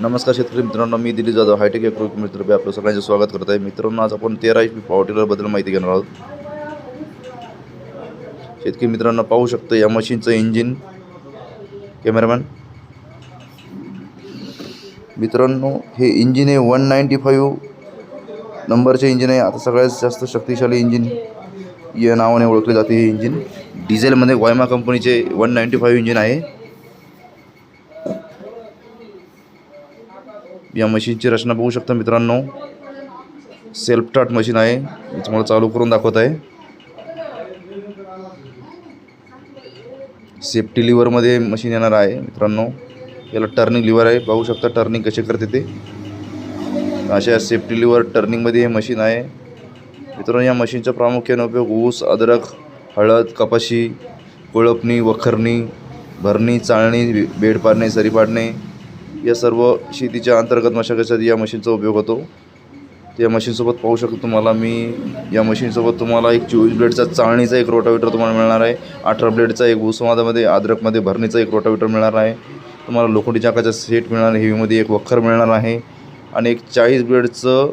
नमस्कार शेतकरी मित्रांनो मी दिली जाधव हायटेक अॅग्रो मित्र आपलं सगळ्यांचं स्वागत करत आहे. मित्रांनो आज आपण तेरा एच पी पॉवटिलरबद्दल माहिती घेणार आहोत. शेतकरी मित्रांनो पाहू शकतो या मशीनचं इंजिन कॅमेरामॅन मित्रांनो हे इंजिन आहे वन नाईंटी फाईव्ह नंबरचे इंजिन आहे. आता सगळ्यात जास्त शक्तिशाली इंजिन या नावाने ओळखले जाते हे इंजिन डिझेलमध्ये वायमा कंपनीचे वन नाईंटी फाईव्ह इंजिन आहे. या मशीनची रचना बघू शकता मित्रांनो. सेल्फ स्टार्ट मशीन आहे. मी तुम्हाला चालू करून दाखवत आहे. सेफ्टी लिव्हरमध्ये मशीन येणार आहे मित्रांनो. याला टर्निंग लिव्हर आहे. पाहू शकता टर्निंग कसे करते ते. अशा सेफ्टी लिव्हर टर्निंगमध्ये हे मशीन आहे. मित्रांनो या मशीनचा प्रामुख्याने उपयोग ऊस अद्रक हळद कपाशी कोळपणी वखरणी भरणी चाळणी बेड पाडणे सरी पाडणे या सर्व शेतीच्या अंतर्गत मशागतीसाठी या मशीनचा उपयोग होतो. या मशीनसोबत पाहू शकतो तुम्हाला मी. या मशीनसोबत तुम्हाला एक चोवीस ब्लेडचा चाळणीचा एक रोटावेटर तुम्हाला मिळणार आहे. अठरा ब्लेडचा एक उस्मादामध्ये अद्रकमध्ये भरणीचा एक रोटावेटर मिळणार आहे. तुम्हाला लोखंडी चाकाचा सेट मिळणार आहे हेवीमध्ये एक वखर मिळणार आहे. आणि एक चाळीस ब्लेडचं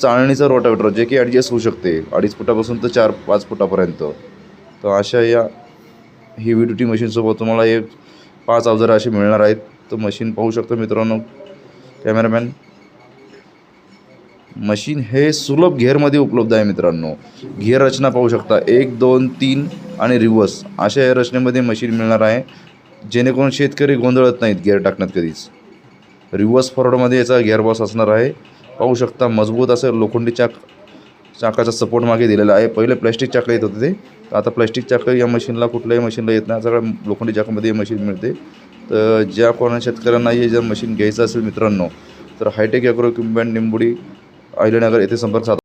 चाळणीचं रोटावेटर जे की ॲडजस्ट होऊ शकते. अडीच फुटापासून तर चार पाच फुटापर्यंत. तर अशा या हेवी ड्युटी मशीनसोबत तुम्हाला एक पाच अवजारं असे मिळणार आहेत. तर मशीन पाहू शकतो मित्रांनो. कॅमेरामॅन मशीन हे सुलभ घेअरमध्ये उपलब्ध आहे मित्रांनो. घेअर रचना पाहू शकता. एक दोन तीन आणि रिवर्स अशा या रचनेमध्ये मशीन मिळणार आहे. जेणेकरून शेतकरी गोंधळत नाहीत गेअर टाकण्यात कधीच. रिवर्स फॉरवर्डमध्ये याचा गिअर असणार आहे. पाहू शकता मजबूत असं लोखंडी चाक चाकाचा सपोर्ट मागे दिलेला आहे. पहिले प्लॅस्टिक चाकं येत होते ते. आता प्लॅस्टिक चाकं या मशीनला कुठल्याही मशीनला येत नाही. सगळ्या लोखंडी चाकामध्ये मशीन मिळते. तर ज्या कोणा शेतकऱ्यांना हे जर मशीन घ्यायचं असेल मित्रांनो तर hi tech agro equipment Nimbudi Ahilyanagar येथे संपर्क साधा.